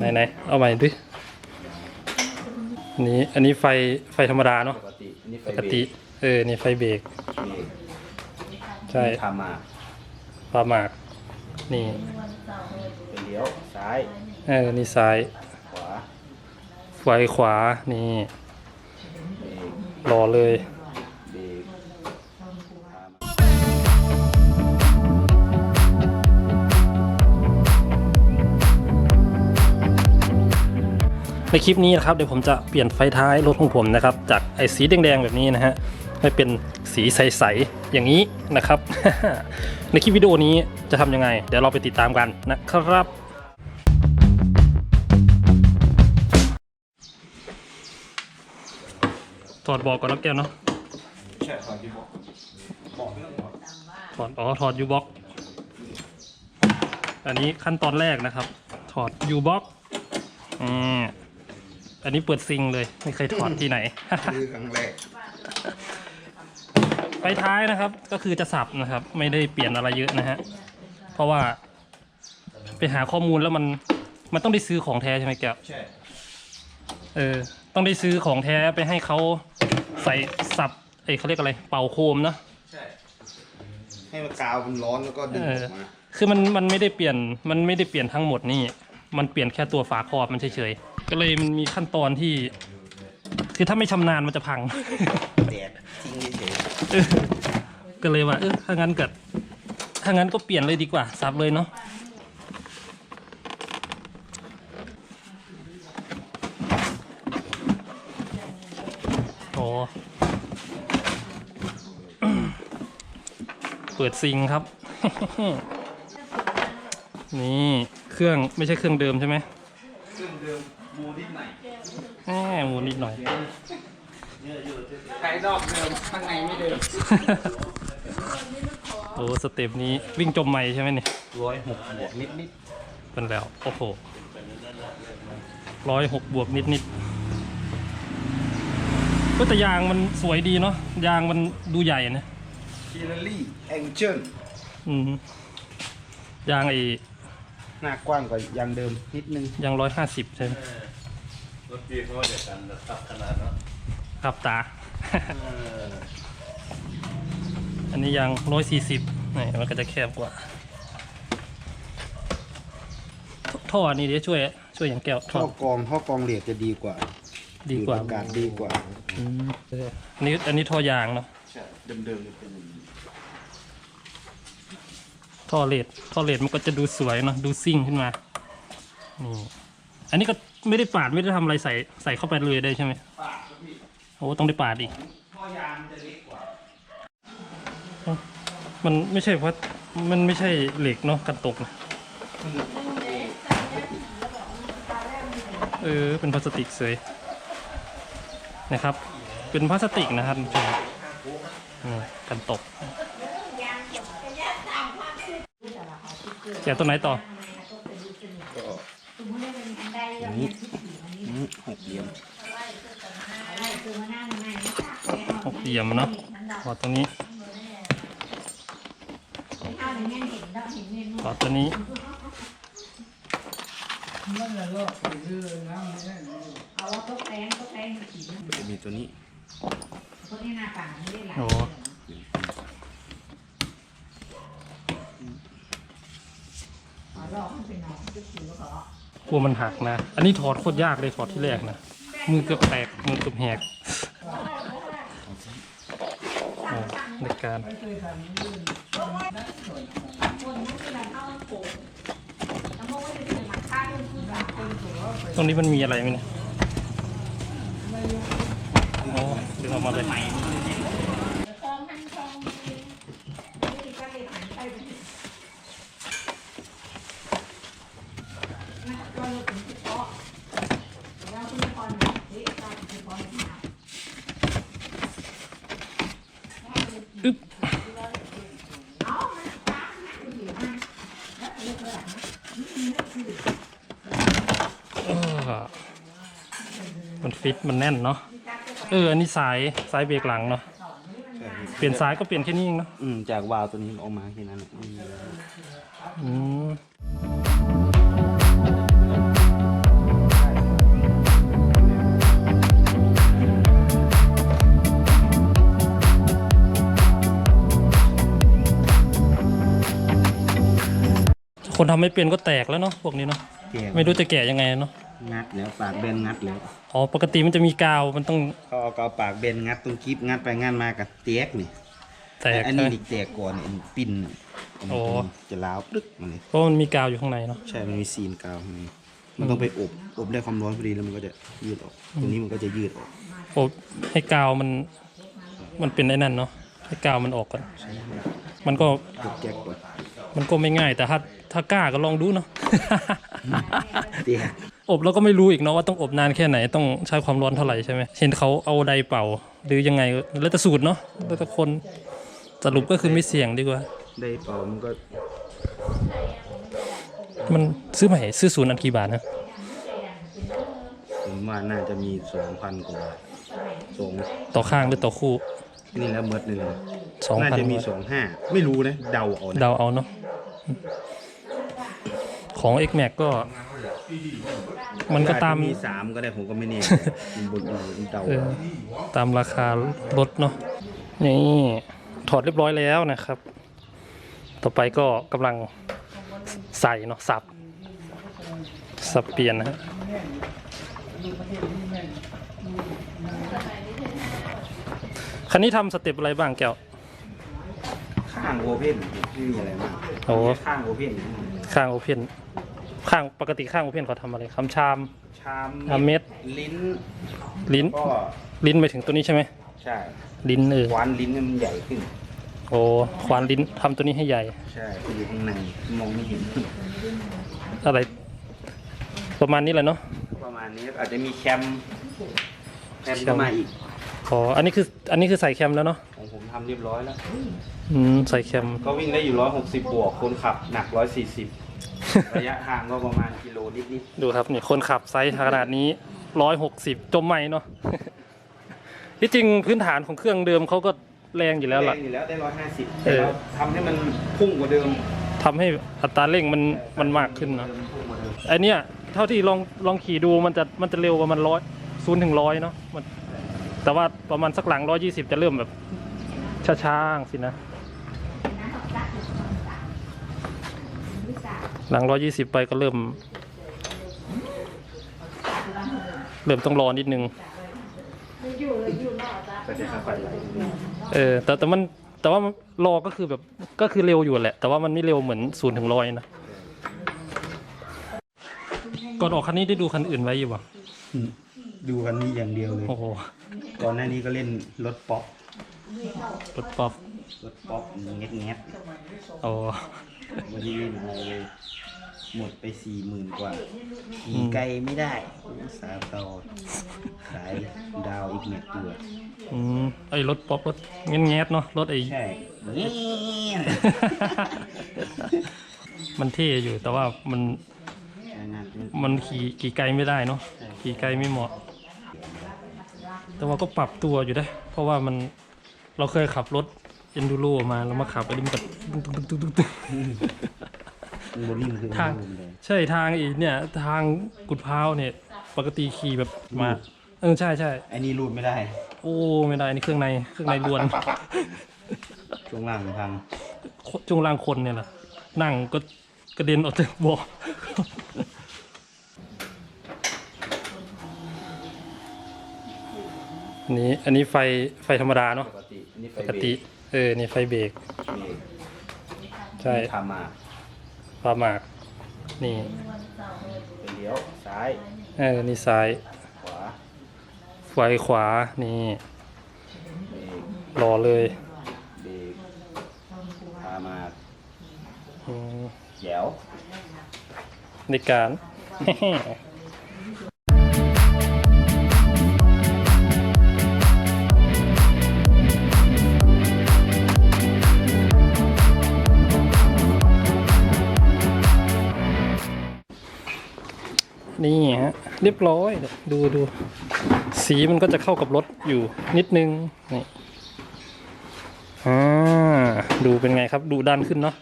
ไหนไหนเอาใหม่ดิอันนี้อันนี้ไฟไฟธรรมดาเนาะปกติอันนี้ไฟปกติเออนี่ไฟเบรกเบรกใช่ทำมาปลาหมาก นี่เป็นเลี้ยวซ้ายเออนี่ซ้ายขวาไฟขวานี่เบรกรอเลย ในคลิปนี้นะครับเดี๋ยวผมจะเปลี่ยนไฟท้ายรถของผมนะครับ จากไอ้สีแดงๆแบบนี้นะฮะให้เป็นสีใสๆอย่างนี้นะครับ ในคลิปวิดีโอนี้จะทำยังไง เดี๋ยวเราไปติดตามกันนะครับถอดบอกก่อนแล้วแก้วเนาะใช่ครับที่บอกบอกไม่ต้องบอกถอดอ๋อถอดยูบ็อกอันนี้ขั้นตอนแรกนะครับ ถอดยูบ็อกอืม อันนี้เปิดซิงเลย ไม่เคยถอดที่ไหน คือครั้งแรกไฟท้ายนะครับ ก็คือจะสับนะครับ ไม่ได้เปลี่ยนอะไรเยอะนะฮะ เพราะว่าไปหาข้อมูลแล้วมัน มันต้องได้ซื้อของแท้ใช่ไหมแก้วใช่เออ ต้องได้ซื้อของแท้ไปให้เขาใส่สับเอ้ยเขาเรียกอะไร เป่าโคมเนาะใช่ให้มันกาวมันร้อนแล้วก็ดึงออกมาคือมันมันไม่ได้เปลี่ยนมันไม่ได้เปลี่ยนทั้งหมดนี่ มันเปลี่ยนแค่ตัวฝาครอบมันเฉยๆ ก็เลยมันมีขั้นตอนที่ คือถ้าไม่ชำนาญมันจะพัง แดดทิ้งเฉยเออก็เลยว่าเออถ้างั้นเกิดถ้างั้นก็เปลี่ยนเลยดีกว่าสับเลยเนาะโอ้ เปิดซิงครับ นี่เครื่องไม่ใช่เครื่องเดิมใช่ไหม ๆซึ่งเดิมมูนิดไหน แหมหมูนิดหน่อยภายนอกเดิมข้างในไม่เดิมโอ้สเต็ปนี้วิ่งจมไม่ใช่ไหมเนี่ยร้อยหกบวกนิดนิดเป็นแล้ว โอ้โหร้อยหกบวกนิดนิดก็แต่ยางมันสวยดีเนาะยางมันดูใหญ่นะคิลลี่แองเจิลอืมยางไอ้หน้ากว้างกว่ายางเดิมนิดนึงยางร้อยห้าสิบใช่ไหม รถพี่เขาเดียวกันตับขนาดเนาะครับตา อันนี้ยางร้อยสี่สิบนี่มันก็จะแคบกว่าทท่อนี่เดี๋ยวช่วย ช่วยอย่างแก้วท่ท่ออกรองท่อกรองเหลียดจะดีกว่าดีกว่าดูดอากาศดีกว่า อืมเอออันนี้อันนี้ท่อยางเนาะ ใช่เดิมๆจะเป็นอย่างนี้ท่อเลดท่อเลดมันก็จะดูสวยเนาะดูซิ่งขึ้นมา นี่ อันนี้ก็ ไม่ได้ปาดไม่ได้ทำอะไรใส่ใส่เข้าไปเลยได้ใช่ไหมปากครับพี่โอ้ต้องได้ปาดอีกท่อยางมันจะเล็กกว่า มันไม่ใช่เพราะมันไม่ใช่เหล็กเนาะกันตกนะเออเป็นพลาสติกสวยนะครับ เป็นพลาสติกนะครับคุณผู้ชมนี่กันตกแกะตัวไหนต่อก็อย่าง นี้อืมหกเหลี่ยมหกเหลี่ยมเนาะถอดตรงนี้ถอดตัวนี้จะมีตัวนี้โอ้ก กลัวมันหักนะ อันนี้ถอดโคตรยากเลยถอดที่แรกนะ มือเกือบแตก มือเกือบแหกในการตรงนี้มันมีอะไรไหมเนี่ย อ๋อดึงออกมาเลยิตมันแน่นเนาะเอออันนี้สายสายเบรกหลังเนาะเปลี่ยนสายก็เปลี่ยนแค่นี้เองเนาะจากวาล์วตัวนี้ออกมาแค่นั้นอืมคนทำไม่เป็นก็แตกแล้วเนาะพวกนี้เนาะไม่รู้จะแก่ยังไงเนาะ งัดแล้วปากเบนงัดแล้วอ๋อปกติมันจะมีกาวมันต้องเขาเอากาวปากเบนงัดตรงกิ๊บงัดไปงัดมากับเตียกนี่แตกอันใช่นี้ไหมดิแตกก่อนเนี่ยอันปิ้นน่ะอันนี้โอ้จะล้าวปึ๊กมาเลยเพราะมันมีกาวอยู่ข้างในเนาะใช่มันมีซีนกาวข้างในมันต้องไปอบอบได้ความร้อนพอดีแล้วมันก็จะยืดออกตรงนี้มันก็จะยืดออกอบให้กาวมันมันเป็นไอ้นั่นเนาะให้กาวมันออกก่อนมันก็กดแก๊กก่อนมันก็ไม่ง่ายแต่ถ้าถ้ากล้าก็ลองดูเนาะเตียก อบแล้วก็ไม่รู้อีกเนาะว่าต้องอบนานแค่ไหนต้องใช้ความร้อนเท่าไหร่ใช่ไหมเห็นเขาเอาไดเป่า หรือยังไงแล้วแต่สูตรเนาะแล้วแต่คนสรุปก็คือไม่เสี่ยงดีกว่า ได้เป่ามันก็มันซื้อใหม่ซื้อศูนย์อันกี่บาทนะผมว่าน่าจะมีสองพันกว่าบาทสองต่อข้างหรือต่อคู่นี่แล้วเมดเลยนะสองน่าพันจะมีสองห้าไม่รู้นะ เดาเอานะเดาเอาเนาะของ X Max ก็ มันก็ตามอจจะมีสามก็ได้ผมก็ไม่แน่มันบนมันเดาเออตามราคารถเนาะนี่ถอดเรียบร้อยแล้วนะครับ ต่อไปก็กำลังใส่เนาะสับ สับเปลี่ยนนะฮะคันนี้ทำสเต็ปอะไรบ้างแก้ว ข้างโอเพนไม่มีอะไรมากโอ้ข้างโอเพนข้างโอเพน ข้างปกติข้างโอเพนเขาทำอะไรคำชามชามอะเม็ดลิ้นลิ้น ก็ลิ้นไปถึงตัวนี้ใช่ไหมใช่ลิ้นเออควันลิ้นให้มันใหญ่ขึ้น โอ้ควานลิ้นทำตัวนี้ให้ใหญ่ ใช่ที่อยู่ข้างในมองไม่เห็นอะไรประมาณนี้แหละเนาะประมาณนี้อาจจะมีแคมแคมแคมก็มาอีกอ๋ออันนี้คืออันนี้คือใส่แคมแล้วเนาะของผมทำเรียบร้อยแล้วอืมใส่แคมก็วิ่งได้อยู่ร้อยหกสิบบวกคนขับหนักร้อยสี่สิบ ระยะทางก็ประมาณกิโลนิดนิดดูครับนี่คนขับไซส์ขนาดนี้ร้อยหกสิบจมไม่เนาะ ที่จริงพื้นฐานของเครื่องเดิมเขาก็แรงอยู่ๆแล้วแรล่ะ งอยู่แล้วได้ร้อยห้าสิบเอแต่อเราทำให้มันพุ่งกว่าเดิมทำให้อัตราเร่งมันมันมากขึ้นเนาะพุ่งกว่าเดิมไอเนี้ยเท่าที่ลองลองขี่ดูมันจะมันจะเร็วประมาณร้อยศูนย์ถึงร้อยเนาะมันแต่ว่าประมาณสักหลังร้อยยี่สิบจะเริ่มแบบช้าๆสินะ หลังร้อยยี่สิบไปก็เริ่ม เริ่มต้องรอนิดนึงก็จะค่อยๆไหลเออแต่แต่มันแต่ว่ามันรอก็คือแบบก็คือเร็วอยู่แหละ แต่ว่ามันไม่เร็วเหมือนศูนย์ถึงร้อยนะก่อนออกคันนี้ได้ดูคันอื่นไว้อยู่ป่ะดูกันนี้อย่างเดียวเลยโอ้โหก่อนหน้านี้ก็เล่นรถป๊อปรถป๊อปรถป๊อปเงี้ยเงี้ยโอ้ วันนี้เล่นอะไรเลย หมดไปสี่หมื่นกว่าขี่ไกลไม่ได้สาวต่อขายดาวอีกเม็ดตัว อืมไอ้รถป๊อปรถเงี้ยแงๆเนาะรถไอ้ ใช่เงี้ยมันเท่อยู่แต่ว่ามันมันขี่ขี่ไกลไม่ได้เนาะขี่ไกลไม่เหมาะ แต่ว่าก็ปรับตัวอยู่ได้ เพราะว่ามันเราเคยขับรถ เอนดูโรมาแล้วมาขับอันนี้มันก็ตึ๊กตึ๊กตึ๊กตึ๊กตึ๊กมันโบลิ่งคือทางมันเลยใช่ทางอีกเนี่ย ทางกุดพร้าวเนี่ย ปกติขี่แบบมาเออใช่ใช่ไอ้นี่รูดไม่ได้ โอ้ไม่ได้นี่เครื่องในเครื่องในล้วนช่วงล่างพังช่วงล่างคนเนี่ยแหละนั่งก็กระเด็นออกจากเบาะอันนี้อันนี้ไฟไฟธรรมดาเนาะปกติอันนี่ไฟปกติ เออนี่ไฟเบรกใช่ทำมาปลาหมาก นี่เป็นเลี้ยวซ้าย เออนี่ซ้าย ขวาไฟขวานี่เบรกรอเลยเบรกพามาอืมแยวในการ นี่ฮะเรียบร้อยเนี่ยดูดูสีมันก็จะเข้ากับรถอยู่นิดนึงนี่อ่าดูเป็นไงครับดูดันขึ้นเนาะ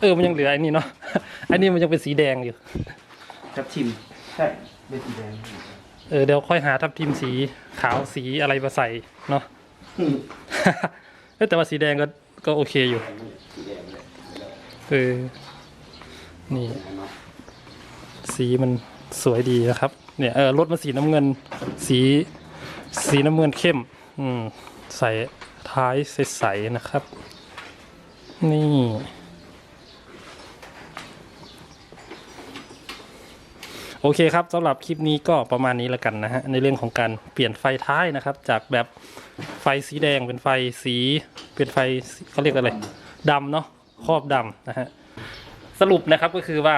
เออมันยังเหลือไอ้นี่เนาะไอ้นี่มันยังเป็นสีแดงอยู่ทับทิมใช่เป็นสีแดงเออเดี๋ยวค่อยหาทับทิมสีขาวสีอะไรมาใส่เนาะอืมเอ้ยแต่ว่าสีแดงก็ก็โอเคอยู่สีแดงเลยเออนี่สีมัน สวยดีนะครับ เนี่ยเออรถมันสีน้ำเงิน สีสีน้ำเงินเข้ม อืมใส่ท้ายใสๆนะครับ นี่ โอเคครับสำหรับคลิปนี้ก็ประมาณนี้แล้วกันนะฮะ ในเรื่องของการเปลี่ยนไฟท้ายนะครับ จากแบบไฟสีแดงเป็นไฟสีเป็นไฟเขาเรียกอะไรดำเนาะครอบดำนะฮะ สรุปนะครับก็คือว่า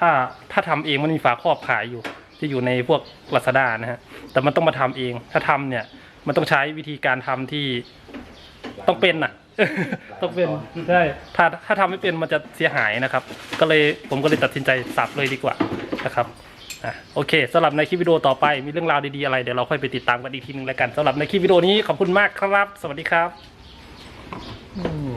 ถ้าถ้าทำเองมันมีฝาครอบขายอยู่ที่อยู่ในพวกลาซาด้านะฮะแต่มันต้องมาทำเอง ถ้าทำเนี่ย มันต้องใช้วิธีการทำที่ต้องเป็นน่ะ ต้องเป็นใช่ถ้าถ้าทำไม่เป็นมันจะเสียหายนะครับ ก็เลยผมก็เลยตัดสินใจสับเลยดีกว่านะครับอะโอเคสำหรับในคลิปวิดีโอต่อไปมีเรื่องราวดีๆอะไรเดี๋ยวเราค่อยไปติดตามกันอีกทีนึงแล้วกันสำหรับในคลิปวิดีโอนี้ขอบคุณมากครับ สวัสดีครับอืม